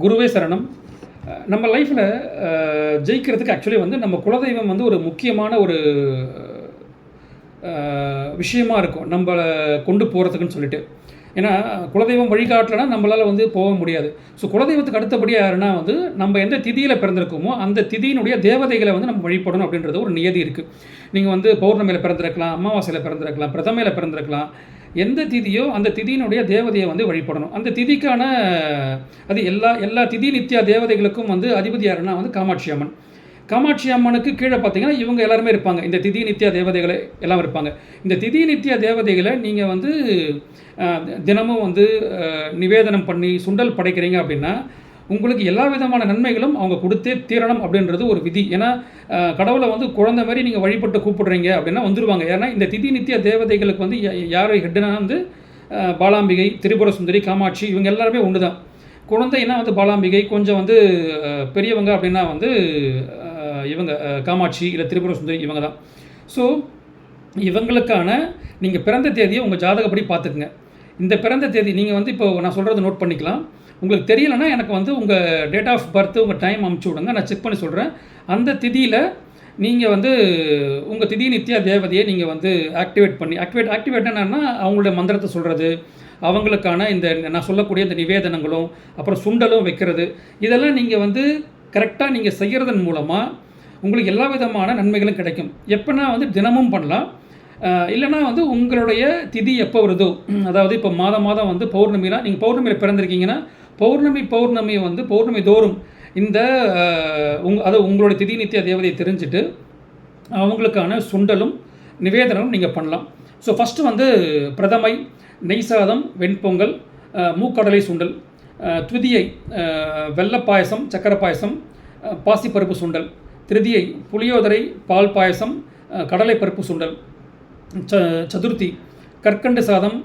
குருவே சரணம். நம்ம லைஃப்பில் ஜெயிக்கிறதுக்கு ஆக்சுவலி வந்து நம்ம குலதெய்வம் வந்து ஒரு முக்கியமான ஒரு விஷயமா இருக்கும். நம்மளை கொண்டு போகிறதுக்குன்னு சொல்லிட்டு. ஏன்னா குலதெய்வம் வழிகாட்டலைன்னா நம்மளால் வந்து போக முடியாது. ஸோ குலதெய்வத்துக்கு அடுத்தபடியாக யாருன்னா வந்து நம்ம எந்த திதியில் பிறந்திருக்கோமோ அந்த திதியினுடைய தேவதைகளை வந்து நம்ம வழிபடணும் அப்படின்றது ஒரு நியதி இருக்குது நீங்கள் வந்து பௌர்ணமியில் பிறந்திருக்கலாம் அமாவாசையில் பிறந்திருக்கலாம் பிரதமையில் பிறந்திருக்கலாம் எந்த திதியோ அந்த திதியினுடைய தேவதையை வந்து வழிபடணும். அந்த திதிக்கான அது எல்லா எல்லா திதி நித்யா தேவதைகளுக்கும் வந்து அதிபதி யாருன்னா வந்து காமாட்சி அம்மன். காமாட்சி அம்மனுக்கு கீழே பார்த்தீங்கன்னா இவங்க எல்லாருமே இருப்பாங்க. இந்த திதி நித்யா தேவதைகளை எல்லாம் இருப்பாங்க. இந்த திதி நித்யா தேவதைகளை நீங்கள் வந்து தினமும் வந்து நிவேதனம் பண்ணி சுண்டல் படைக்கிறீங்க அப்படின்னா உங்களுக்கு எல்லா விதமான நன்மைகளும் அவங்க கொடுத்தே தீரணும் அப்படின்றது ஒரு விதி. ஏன்னா கடவுளை வந்து குழந்தை மாதிரி நீங்கள் வழிபட்டு கூப்பிடுறீங்க அப்படின்னா வந்துடுவாங்க ஏன்னா இந்த திதி நித்திய தேவதைகளுக்கு வந்து யாரை யார் ஹெட்டுனா வந்து பாலாம்பிகை திரிபுர சுந்தரி காமாட்சி இவங்க எல்லாருமே ஒன்று தான் குழந்தைன்னா வந்து பாலாம்பிகை கொஞ்சம் வந்து பெரியவங்க அப்படின்னா வந்து இவங்க காமாட்சி இல்லை திரிபுர சுந்தரி இவங்க தான் ஸோ இவங்களுக்கான நீங்கள் பிறந்த தேதியை உங்கள் ஜாதகப்படி பார்த்துக்குங்க. இந்த பிறந்த தேதி நீங்கள் வந்து இப்போ நான் சொல்கிறத நோட் பண்ணிக்கலாம். உங்களுக்கு தெரியலைன்னா எனக்கு வந்து உங்கள் டேட் ஆஃப் பர்த் உங்கள் டைம் அமுச்சு விடுங்க. நான் செக் பண்ணி சொல்கிறேன் அந்த திதியில் நீங்கள் வந்து உங்கள் திதி நித்யா தேவதையை நீங்கள் வந்து ஆக்டிவேட் பண்ணி ஆக்டிவேட் ஆக்டிவேட் என்னன்னா அவங்களுடைய மந்திரத்தை சொல்கிறது அவங்களுக்கான இந்த நான் சொல்லக்கூடிய இந்த நிவேதனங்களும் அப்புறம் சுண்டலும் வைக்கிறது. இதெல்லாம் நீங்கள் வந்து கரெக்டாக நீங்கள் செய்கிறதன் மூலமாக உங்களுக்கு எல்லா விதமான நன்மைகளும் கிடைக்கும். எப்போனா வந்து தினமும் பண்ணலாம். இல்லைனா இல்லைன்னா வந்து உங்களுடைய திதி எப்போ வருதோ அதாவது இப்போ மாதம் மாதம் வந்து பௌர்ணமினா நீங்கள் பௌர்ணமியில் பிறந்திருக்கீங்கன்னா பௌர்ணமி பௌர்ணமி வந்து பௌர்ணமி தோறும் இந்த உங் அது உங்களுடைய திதி நித்திய தேவதையை தெரிஞ்சுட்டு அவங்களுக்கான சுண்டலும் நிவேதனமும் நீங்கள் பண்ணலாம். ஸோ ஃபஸ்ட்டு வந்து பிரதமை நெய் சாதம் வெண்பொங்கல் மூக்கடலை சுண்டல் துதியை வெள்ளை பாயசம் சக்கரை பாயசம் பாசிப்பருப்பு சுண்டல் திருதியை புளியோதரை பால் பாயசம் கடலை பருப்பு சுண்டல் ச சதுர்த்தி கற்கண்டு சாதம்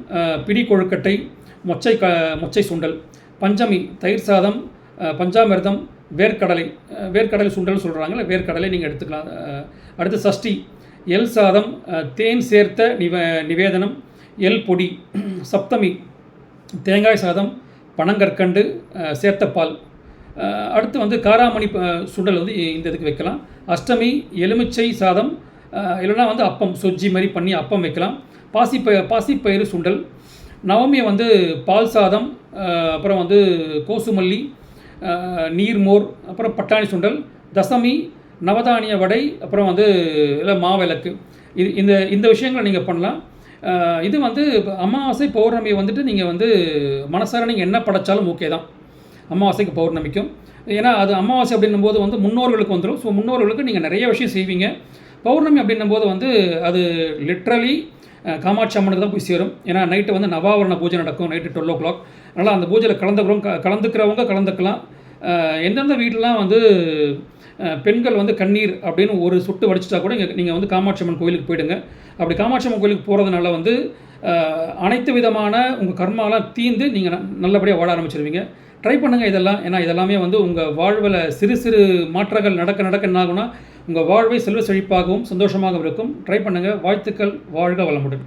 பிடி கொழுக்கட்டை மொச்சை க மொச்சை சுண்டல் பஞ்சமி தயிர் சாதம் பஞ்சாமிர்தம் வேர்க்கடலை வேர்க்கடலை சுண்டல் சொல்கிறாங்கல்ல வேர்க்கடலை நீங்கள் எடுத்துக்கலாம். அடுத்து சஷ்டி எல் சாதம் தேன் சேர்த்த நிவ நிவேதனம் எல் பொடி சப்தமி தேங்காய் சாதம் பனங்கற்கண்டு சேர்த்த பால். அடுத்து வந்து காராமணி சுண்டல் வந்து இந்த இதுக்கு வைக்கலாம். அஷ்டமி எலுமிச்சை சாதம் இல்லைன்னா வந்து அப்பம் சொஜ்ஜி மாதிரி பண்ணி அப்பம் வைக்கலாம். பாசிப்பய பாசிப்பயிறு சுண்டல். நவமி வந்து பால் சாதம் அப்புறம் வந்து கோசுமல்லி நீர்மோர் அப்புறம் பட்டாணி சுண்டல். தசமி நவதானிய வடை அப்புறம் வந்து இல்லை மாவிளக்கு. இது இந்த இந்த விஷயங்களை நீங்கள் பண்ணலாம். இது வந்து அமாவாசை பௌர்ணமி வந்துட்டு நீங்கள் வந்து மனசார நீங்கள் என்ன படைச்சாலும் ஓகே தான். அமாவாசைக்கு பௌர்ணமிக்கும். ஏன்னா அது அமாவாசை அப்படின்னும் போது வந்து முன்னோர்களுக்கு வந்துடும் ஸோ முன்னோர்களுக்கு நீங்கள் நிறைய விஷயம் செய்வீங்க. பௌர்ணமி அப்படின்னும் போது வந்து அது லிட்ரலி காமாட்சி அம்மனுக்கு தான் போய் சேரும். ஏன்னா நைட்டு வந்து நவாவரண பூஜை நடக்கும். நைட்டு டுவெல் ஓ கிளாக் அதனால் அந்த பூஜையில் கலந்துக்கிறோம். க- கலந்துக்கிறவங்க கலந்துக்கலாம். எந்தெந்த வீட்டிலலாம் வந்து பெண்கள் வந்து கண்ணீர் அப்படின்னு ஒரு சொட்டு வடிச்சிட்டா கூட இங்கே நீங்கள் வந்து காமாட்சி அம்மன் கோயிலுக்கு போயிடுங்க. அப்படி காமாட்சி அம்மன் கோயிலுக்கு போகிறதுனால வந்து அனைத்து விதமான உங்கள் கர்மாலாம் தீந்து நீங்கள் நல்லபடியாக வாழ ஆரம்பிச்சிருவீங்க. ட்ரை பண்ணுங்கள் இதெல்லாம். ஏன்னா இதெல்லாமே வந்து உங்கள் வாழ்வில் சிறு சிறு மாற்றங்கள் நடக்க நடக்க என்ன ஆகும்னா உங்கள் வாழ்வை செல்வ செழிப்பாகவும் சந்தோஷமாகவும் இருக்கும். ட்ரை பண்ணுங்கள் வாழ்த்துக்கள். வாழ்க வளமுடன்.